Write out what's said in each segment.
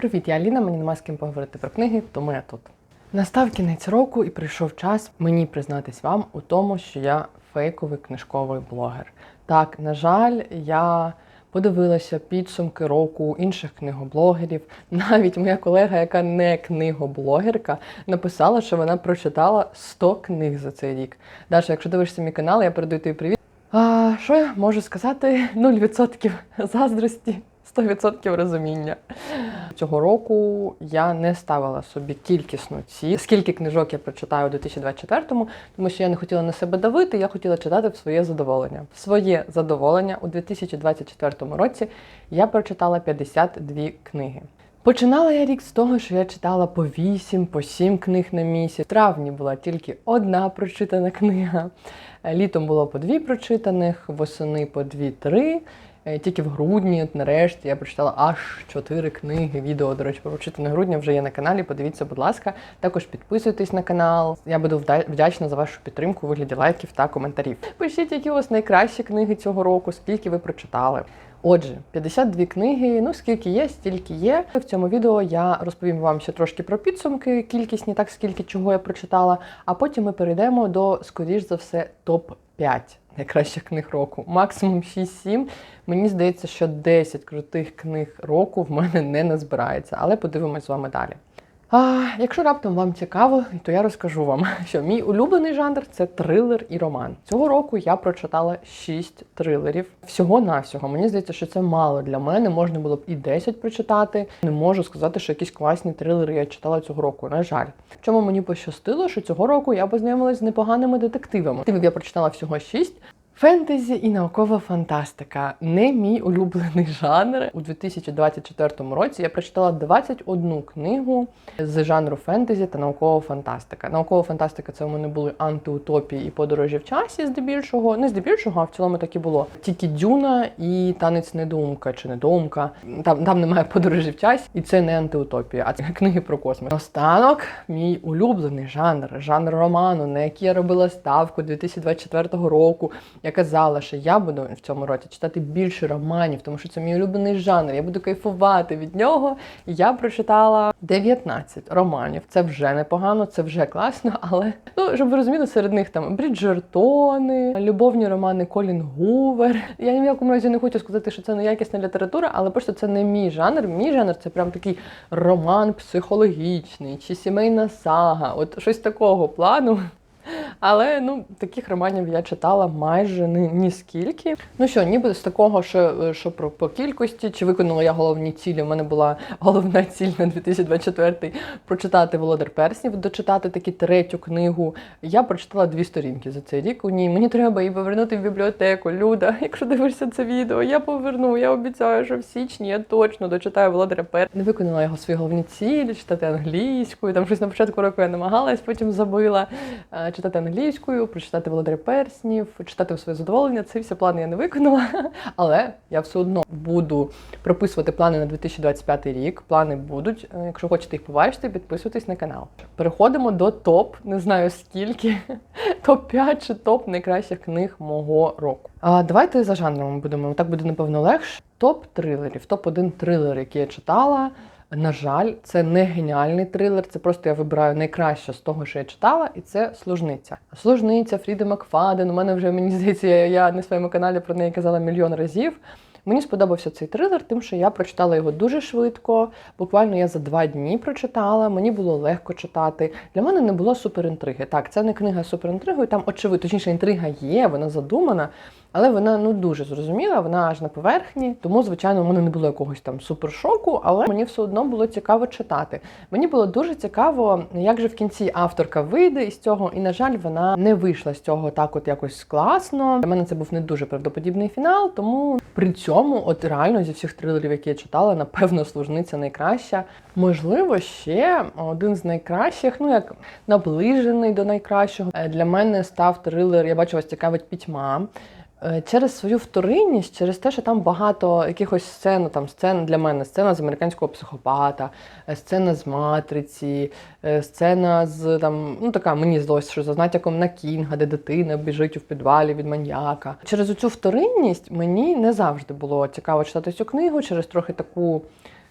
Привіт, я Аліна, мені нема з ким поговорити про книги, тому я тут. Настав кінець року і прийшов час мені признатись вам у тому, що я фейковий книжковий блогер. Так, на жаль, я подивилася підсумки року інших книгоблогерів. Навіть моя колега, яка не книгоблогерка, написала, що вона прочитала 100 книг за цей рік. Даша, якщо дивишся мій канал, я передаю тобі привіт. А, що я можу сказати? 0% заздрості, 100% розуміння. Цього року я не ставила собі кількісну ціль, скільки книжок я прочитаю у 2024-му, тому що я не хотіла на себе давити, я хотіла читати в своє задоволення. В своє задоволення у 2024 році я прочитала 52 книги. Починала я рік з того, що я читала по 8, по 7 книг на місяць. В травні була тільки одна прочитана книга. Літом було по дві прочитаних, восени по дві-три. Е, Тільки в грудні, нарешті, я прочитала аж чотири книги. Відео, до речі, про прочитане грудня вже є на каналі. Подивіться, будь ласка. Також підписуйтесь на канал. Я буду вдячна за вашу підтримку у вигляді лайків та коментарів. Пишіть, які у вас найкращі книги цього року, скільки ви прочитали. Отже, 52 книги. Ну скільки є, стільки є. В цьому відео я розповім вам ще трошки про підсумки, кількісні, так скільки чого я прочитала. А потім ми перейдемо до, скоріш за все, топ 5 найкращих книг року. Максимум 6-7. Мені здається, що 10 крутих книг року в мене не назбирається, але подивимось з вами далі. А, якщо раптом вам цікаво, то я розкажу вам, що мій улюблений жанр це трилер і роман. Цього року я прочитала 6 трилерів. Всього навсього. Мені здається, що це мало для мене. Можна було б і 10 прочитати. Не можу сказати, що якісь класні трилери я читала цього року. На жаль, чому мені пощастило, що цього року я познайомилась з непоганими детективами. Детективів я прочитала всього 6. Фентезі і наукова фантастика не мій улюблений жанр. У 2024 році я прочитала 21 книгу з жанру фентезі та наукова фантастика. Наукова фантастика це у мене були антиутопії і подорожі в часі, здебільшого. Не здебільшого, а в цілому так і було. Тільки Дюна і танець недоумка чи недоумка. Там, там немає подорожі в часі, і це не антиутопія, а це книги про космос. Останок мій улюблений жанр, жанр роману, на який я робила ставку 2024 року. Я казала, що я буду в цьому році читати більше романів, тому що це мій улюблений жанр. Я буду кайфувати від нього. Я прочитала 19 романів. Це вже непогано, це вже класно, але ну щоб ви розуміли, серед них там Бріджертони, любовні романи Колін Гувер. Я ні в якому разі не хочу сказати, що це неякісна література, але просто це не мій жанр. Мій жанр це прям такий роман психологічний чи сімейна сага. От щось такого плану. Але ну таких романів я читала майже ні, ні скільки. Ну що, ніби з такого, що, що про по кількості, чи виконала я головні цілі. У мене була головна ціль на 2024 прочитати Володар Перснів, дочитати таки третю книгу. Я прочитала дві сторінки за цей рік. У ній мені треба її повернути в бібліотеку. Люда, якщо дивишся це відео, я поверну. Я обіцяю, що в січні я точно дочитаю Володаря Перснів. Не виконала його свої головні цілі, читати англійською. Там щось на початку року я намагалась, потім забила. Читати англійською, прочитати Володаря Перснів, читати в своє задоволення. Це всі плани я не виконала, але я все одно буду прописувати плани на 2025 рік. Плани будуть. Е, Якщо хочете їх побачити, підписуйтесь на канал. Переходимо до топ, не знаю скільки, топ 5 чи топ найкращих книг мого року. А давайте за жанрами будемо. Так буде напевно легше. Топ трилерів, топ 1 трилер, який я читала. На жаль, це не геніальний трилер, це просто я вибираю найкраще з того, що я читала, і це служниця. Служниця Фріди Макфаден. У мене вже мені здається, я, я на своєму каналі про неї казала мільйон разів. Мені сподобався цей трилер, тим, що я прочитала його дуже швидко. Буквально я за два дні прочитала. Мені було легко читати. Для мене не було суперінтриги. Так, це не книга з суперінтригою. Там очевидно, точніше, інтрига є, вона задумана. Але вона ну дуже зрозуміла, вона аж на поверхні. Тому, звичайно, у мене не було якогось там супершоку, але мені все одно було цікаво читати. Мені було дуже цікаво, як же в кінці авторка вийде із цього, і на жаль, вона не вийшла з цього так, от якось класно. Для мене це був не дуже правдоподібний фінал, тому при цьому, от реально зі всіх трилерів, які я читала, напевно, служниця найкраща. Можливо, ще один з найкращих, ну як наближений до найкращого. Е, Для мене став трилер, я бачу, вас цікавить пітьма. Е, Через свою вторинність, через те, що там багато якихось сцен, там сцена для мене, сцена з американського психопата, е, сцена з матриці, е, сцена з там, ну така мені здалося, що за натяком на Кінга, де дитина біжить у підвалі від маньяка. Через цю вторинність мені не завжди було цікаво читати цю книгу, через трохи таку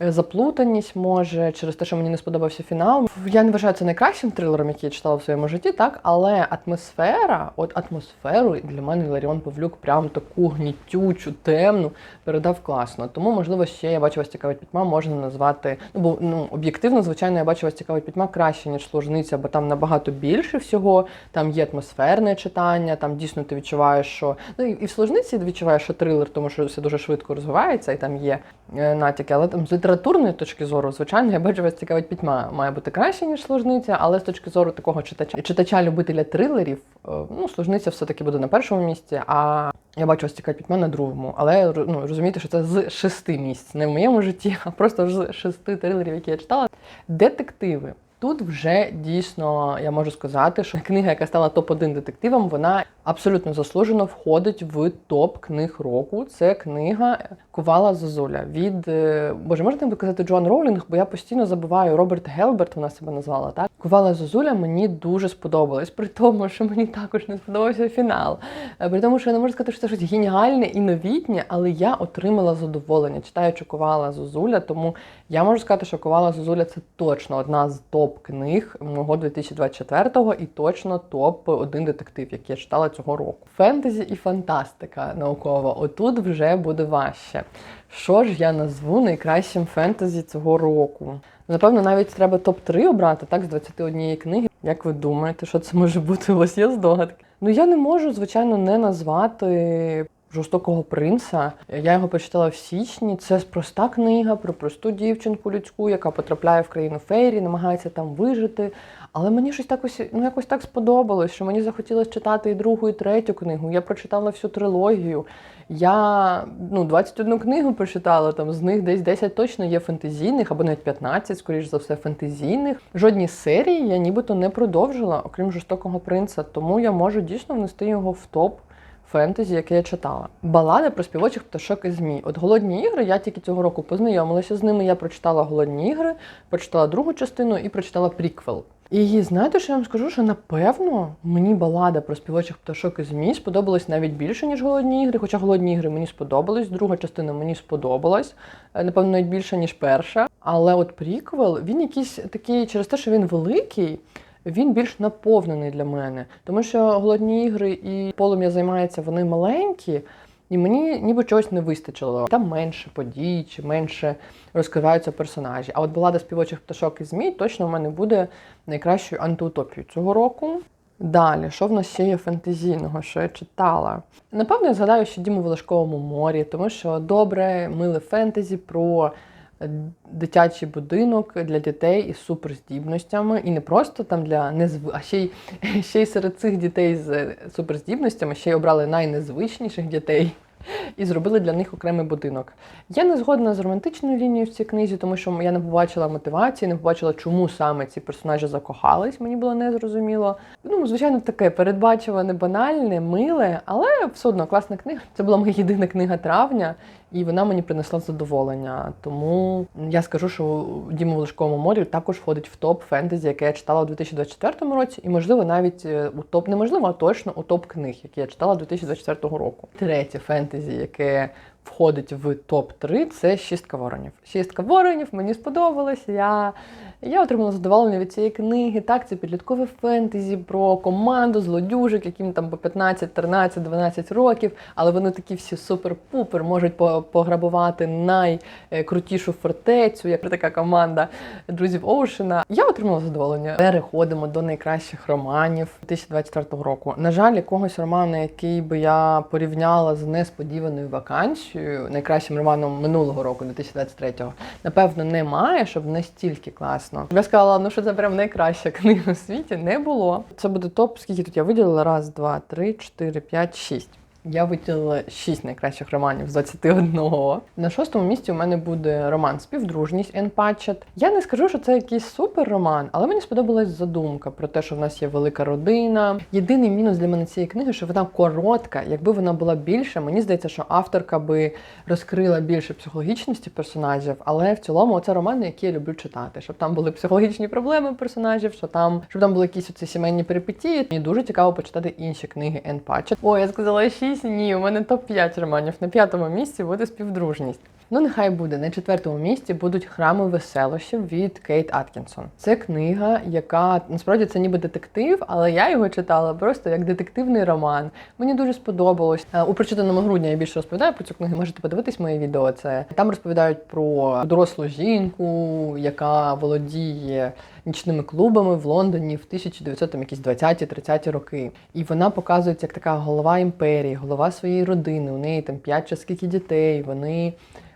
заплутаність, може, через те, що мені не сподобався фінал. Я не вважаю це найкращим трилером, який я читала в своєму житті, так, але атмосфера, от атмосферу для мене Ларіон Павлюк прям таку гнітючу, темну передав класно. Тому, можливо, ще я бачу вас цікавить пітьма, можна назвати. Ну, бо ну, об'єктивно, звичайно, я бачу вас цікавить пітьма краще, ніж служниця, бо там набагато більше всього. Там є атмосферне читання, там дійсно ти відчуваєш, що ну і в служниці відчуваєш, що трилер, тому що все дуже швидко розвивається, і там є е, натяки. Але там літературної точки зору, звичайно, я бачу вас цікавить пітьма. Має бути краще, ніж служниця, але з точки зору такого читача читача-любителя трилерів, е, ну, служниця все-таки буде на першому місці, а я бачу вас цікавить пітьма на другому. Але ну, розумієте, що це з шести місць, не в моєму житті, а просто з шести трилерів, які я читала. Детективи. Тут вже дійсно я можу сказати, що книга, яка стала топ-1 детективом, вона абсолютно заслужено входить в топ книг року. Це книга Кувала Зозуля від е, Боже, можна казати Джоан Роулінг, бо я постійно забуваю Роберт Гелберт, вона себе назвала так. Кувала Зозуля мені дуже сподобалось, при тому, що мені також не сподобався фінал. Е, При тому, що я не можу сказати, що це щось геніальне і новітнє, але я отримала задоволення, читаючи Кувала Зозуля, тому я можу сказати, що Ковала Зозуля це точно одна з топ-книг мого 2024-го і точно топ-1 детектив, який я читала цього року. Фентезі і фантастика наукова. Отут вже буде важче. Що ж я назву найкращим фентезі цього року? Напевно, навіть треба топ-3 обрати, так, з 21 книги. Як ви думаєте, що це може бути? У вас є здогадки? Ну я не можу, звичайно, не назвати жорстокого принца. Я його прочитала в січні. Це проста книга про просту дівчинку людську, яка потрапляє в країну фейрі, намагається там вижити. Але мені щось так ось, ну якось так сподобалось, що мені захотілося читати і другу, і третю книгу. Я прочитала всю трилогію. Я ну, 21 книгу прочитала, там з них десь 10 точно є фентезійних, або навіть 15, скоріш за все, фентезійних. Жодні серії я нібито не продовжила, окрім жорстокого принца, тому я можу дійсно внести його в топ фентезі, яке я читала. Балада про співочих пташок і змій. От голодні ігри я тільки цього року познайомилася з ними. Я прочитала голодні ігри, прочитала другу частину і прочитала приквел. І знаєте, що я вам скажу, що напевно мені балада про співочих пташок і змій сподобалась навіть більше, ніж голодні ігри. Хоча голодні ігри мені сподобались, друга частина мені сподобалась, е, напевно, навіть більше, ніж перша. Але от приквел, він якийсь такий, через те, що він великий, він більш наповнений для мене. Тому що голодні ігри і полум'я займається, вони маленькі. І мені ніби чогось не вистачило. Там менше подій чи менше розкриваються персонажі. А от балада співочих пташок і змій точно в мене буде найкращою антиутопією цього року. Далі, що в нас ще є фентезійного, що я читала? Напевно, я згадаю ще Діму у Волошковому морі, тому що добре, миле фентезі про дитячий будинок для дітей із суперздібностями, і не просто там для незв... а ще й ще й серед цих дітей з суперздібностями ще й обрали найнезвичніших дітей. І зробили для них окремий будинок. Я не згодна з романтичною лінією в цій книзі, тому що я не побачила мотивації, не побачила, чому саме ці персонажі закохались. Мені було незрозуміло. Ну, звичайно, таке передбачуване, банальне, миле, але все одно класна книга. Це була моя єдина книга травня, і вона мені принесла задоволення. Тому я скажу, що Діма в Лужковому морі також входить в топ фентезі, яке я читала у 2024 році, і, можливо, навіть е, у топ, неможливо, а точно у топ книг, які я читала 2024 року. Третє фентезі, яке входить в топ-3, це шістка воронів. Шістка воронів мені сподобалось. Я я отримала задоволення від цієї книги. Так, це підліткове фентезі про команду злодюжок, яким там по 15, 13, 12 років, але вони такі всі супер-пупер, можуть пограбувати найкрутішу фортецю, як така команда друзів Оушена. Я отримала задоволення. Переходимо до найкращих романів 2024 року. На жаль, якогось роману, який би я порівняла з несподіваною вакансією, найкращим романом минулого року, 2023-го, напевно, немає, щоб настільки класно. Я сказала, ну що це прям найкраща книга у світі. Не було. Це буде топ. Скільки тут я виділила? Раз, два, три, чотири, п'ять, шість. Я виділила 6 найкращих романів з 21. На шостому місці у мене буде роман Співдружність Ен Патчет. Я не скажу, що це якийсь супер роман, але мені сподобалась задумка про те, що в нас є велика родина. Єдиний мінус для мене цієї книги, що вона коротка. Якби вона була більша, мені здається, що авторка би розкрила більше психологічності персонажів. Але в цілому це романи, які я люблю читати. Щоб там були психологічні проблеми персонажів, що там щоб там були якісь оці сімейні перипетії. Мені дуже цікаво почитати інші книги Ен Патчет. О, я сказала 6 ні, у мене топ-5 романів. На п'ятому місці буде співдружність. Ну, нехай буде на четвертому місці будуть храми веселощів від Кейт Аткінсон. Це книга, яка насправді це ніби детектив, але я його читала просто як детективний роман. Мені дуже сподобалось. Е, У прочитаному грудня я більше розповідаю про цю книгу. Можете подивитись моє відео. Це там розповідають про дорослу жінку, яка володіє нічними клубами в Лондоні в 1920-30 роки. І вона показується як така голова імперії, голова своєї родини. У неї там п'ять чи скільки дітей. Вони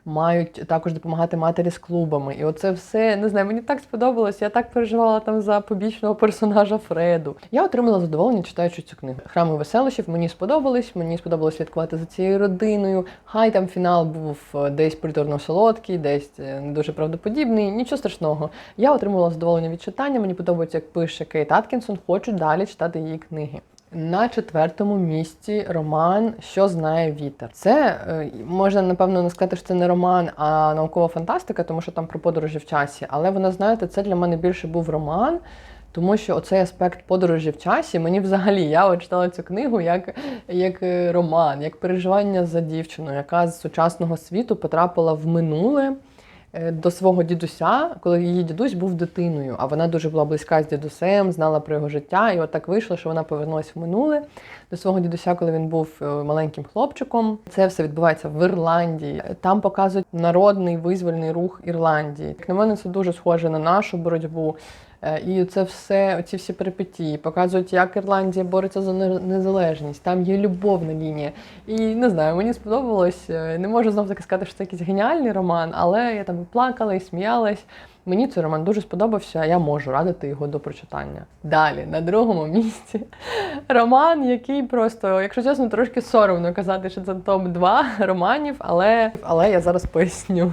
мають також допомагати матері з клубами. І оце все не знаю, мені так сподобалось. Я так переживала там за побічного персонажа Фреду. Я отримала задоволення, читаючи цю книгу. Храми веселощів мені сподобались. Мені сподобалось слідкувати за цією родиною. Хай там фінал був е, десь приторно солодкий, десь е, не дуже правдоподібний. Нічого страшного. Я отримала задоволення від читання. Мені подобається, як пише Кейт Аткінсон. Хочу далі читати її книги. На четвертому місці роман Що знає вітер. Це е, можна напевно не сказати, що це не роман, а наукова фантастика, тому що там про подорожі в часі. Але вона, знаєте, це для мене більше був роман. Тому що оцей аспект подорожі в часі мені взагалі я от читала цю книгу як, як е, роман, як переживання за дівчину, яка з сучасного світу потрапила в минуле до свого дідуся, коли її дідусь був дитиною, а вона дуже була близька з дідусем, знала про його життя, і от так вийшло, що вона повернулася в минуле до свого дідуся, коли він був е, маленьким хлопчиком. Це все відбувається в Ірландії. Там показують народний визвольний рух Ірландії. Як на мене, це дуже схоже на нашу боротьбу. Е, І це все, ці всі перипетії, показують, як Ірландія бореться за незалежність. Там є любовна лінія. І не знаю, мені сподобалось. Е, Не можу знов таки сказати, що це якийсь геніальний роман, але я там плакала і сміялась. Мені цей роман дуже сподобався, я можу радити його до прочитання. Далі, на другому місці, роман, який просто, якщо чесно, трошки соромно казати, що це топ-2 романів, але, але я зараз поясню.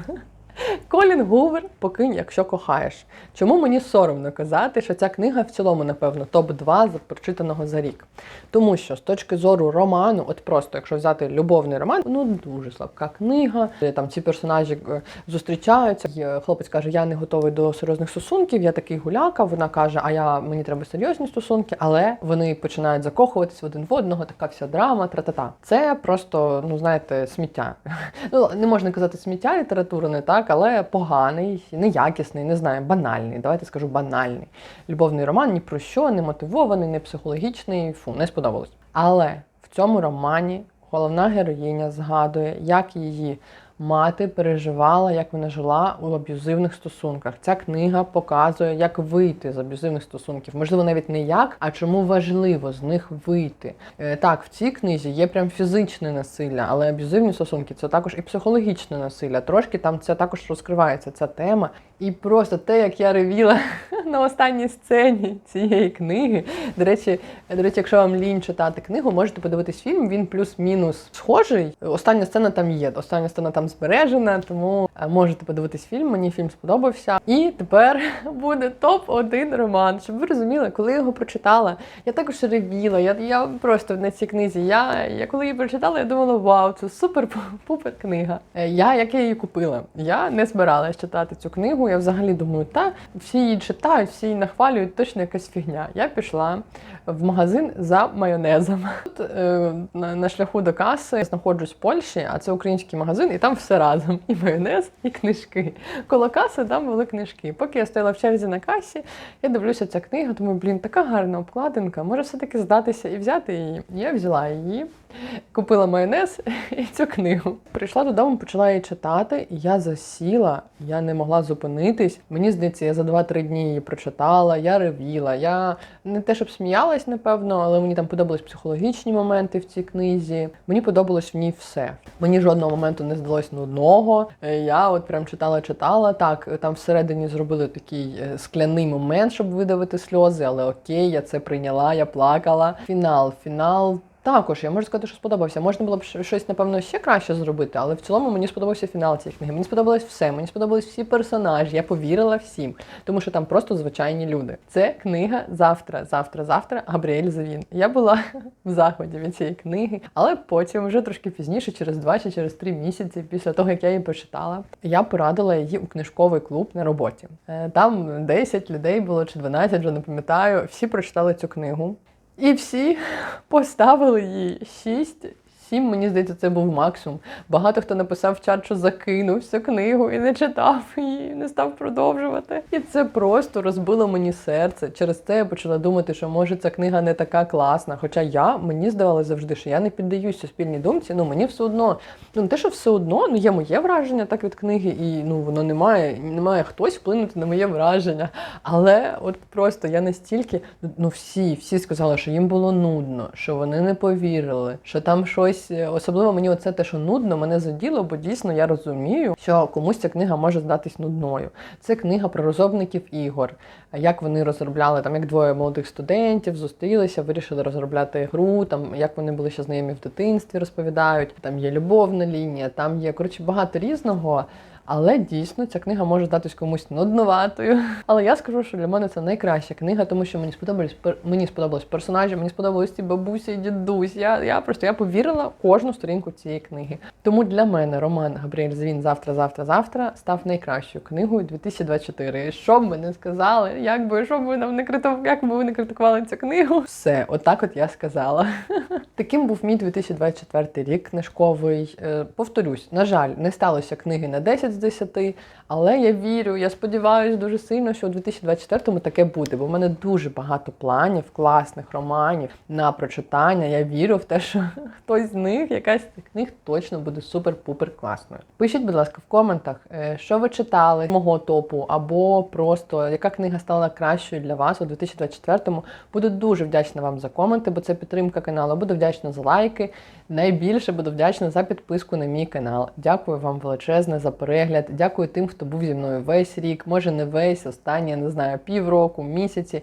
Колін Гувер Покинь, якщо кохаєш. Чому мені соромно казати, що ця книга в цілому, напевно, топ-2 за прочитаного за рік? Тому що з точки зору роману, от просто якщо взяти любовний роман, ну дуже слабка книга. де Там ці персонажі е, зустрічаються. Хлопець каже: Я не готовий до серйозних стосунків, я такий гуляка. Вона каже, а я мені треба серйозні стосунки, але вони починають закохуватись один в одного, така вся драма, тра-та-та. Це просто, ну знаєте, сміття. Ну не можна казати сміття літературне, так, але поганий, неякісний, не знаю, банальний. Давайте скажу банальний. Любовний роман ні про що, не мотивований, не психологічний. Фу, не сподобалось. Але в цьому романі головна героїня згадує, як її мати переживала, як вона жила у аб'юзивних стосунках. Ця книга показує, як вийти з аб'юзивних стосунків. Можливо, навіть не як, а чому важливо з них вийти. Е, Так, в цій книзі є прям фізичне насилля, але аб'юзивні стосунки це також і психологічне насилля. Трошки там це також розкривається ця тема. І просто те, як я ревіла на останній сцені цієї книги. До речі, до речі, якщо вам лінь читати книгу, можете подивитись фільм. Він плюс-мінус схожий. Остання сцена там є. Остання сцена там збережена, тому е, можете подивитись фільм. Мені фільм сподобався. І тепер буде топ-1 роман. Щоб ви розуміли, коли я його прочитала, я також ревіла. Я, я просто на цій книзі. Я, я коли її прочитала, я думала, вау, це супер-пупер книга. Е, Я як я її купила? Я не збиралась читати цю книгу. Я взагалі думаю, та всі її читають, всі її нахвалюють, точно якась фігня. Я пішла в магазин за майонезом. Тут е, на, на шляху до каси я знаходжусь в Польщі, а це український магазин, і там все разом: і майонез, і книжки. Коло каси там були книжки. Поки я стояла в черзі на касі, я дивлюся ця книга, думаю, блін, така гарна обкладинка. Може все-таки здатися і взяти її. Я взяла її. Купила майонез і цю книгу. Прийшла додому, почала її читати, я засіла, я не могла зупинитись. Мені здається, я за 2-3 дні її прочитала, я ревіла. Я не те, щоб сміялась, напевно, але мені там подобались психологічні моменти в цій книзі. Мені подобалось в ній все. Мені жодного моменту не здалось нудного. Е, Я от прям читала, читала. Так, там всередині зробили такий е, скляний момент, щоб видавити сльози, але окей, я це прийняла, я плакала. Фінал, фінал. Також я можу сказати, що сподобався. Можна було б щось, напевно, ще краще зробити, але в цілому мені сподобався фінал цієї книги. Мені сподобалось все. Мені сподобались всі персонажі. Я повірила всім, тому що там просто звичайні люди. Це книга завтра, завтра, завтра. Габріель Завін. Я була в захваті від цієї книги, але потім, вже трошки пізніше, через два чи через три місяці, після того як я її прочитала, я порадила її у книжковий клуб на роботі. Е, Там 10 людей було чи 12, вже не пам'ятаю. Всі прочитали цю книгу. І всі поставили їй 6 Сім, мені здається, це був максимум. Багато хто написав в чат, що закинув всю книгу і не читав її, не став продовжувати. І це просто розбило мені серце. Через це я почала думати, що може ця книга не така класна. Хоча я мені здавалося завжди, що я не піддаюсь суспільній думці. Ну мені все одно, ну те, що все одно, ну є моє враження так від книги, і ну воно не має, не має хтось вплинути на моє враження. Але от просто я настільки, ну всі, всі сказали, що їм було нудно, що вони не повірили, що там щось е, особливо мені оце те, що нудно, мене заділо, бо дійсно я розумію, що комусь ця книга може здатись нудною. Це книга про розробників ігор, як вони розробляли там, як двоє молодих студентів зустрілися, вирішили розробляти гру, там як вони були ще знайомі в дитинстві, розповідають. Там є любовна лінія, там є коротше багато різного. Але дійсно ця книга може здатись комусь нудноватою. Але я скажу, що для мене це найкраща книга, тому що мені сподобались мені сподобались персонажі, мені сподобались ці бабуся і дідусь. Я, я просто я повірила кожну сторінку цієї книги. Тому для мене роман Габріель Звін завтра, завтра, завтра став найкращою книгою 2024. Що б ми не сказали, як би що б ви нам не критикували, як би ви не критикували цю книгу. Все, отак от я сказала. Таким був мій 2024 рік книжковий. Е, Повторюсь, на жаль, не сталося книги на 10 з 10, але я вірю, я сподіваюся дуже сильно, що у 2024-му таке буде, бо в мене дуже багато планів, класних романів на прочитання. Я вірю в те, що хтось з них, якась з цих книг точно буде супер-пупер класною. Пишіть, будь ласка, в коментах, е, що ви читали з мого топу, або просто яка книга стала кращою для вас у 2024-му. Буду дуже вдячна вам за коменти, бо це підтримка каналу. Буду вдячна за лайки. Найбільше буду вдячна за підписку на мій канал. Дякую вам величезне за перегляд. Дякую тим, хто був зі мною весь рік, може не весь, останні, не знаю, півроку, місяці.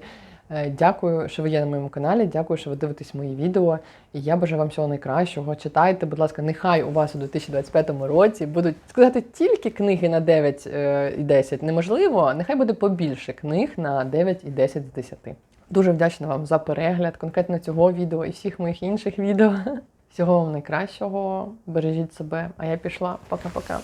Е, Дякую, що ви є на моєму каналі. Дякую, що ви дивитесь мої відео. І я бажаю вам всього найкращого. Читайте, будь ласка, нехай у вас у 2025 році будуть сказати тільки книги на 9 е, і 10. Неможливо, нехай буде побільше книг на 9 і 10 з 10. Дуже вдячна вам за перегляд, конкретно цього відео і всіх моїх інших відео. Всього вам найкращого, бережіть себе, а я пішла. Пока-пока.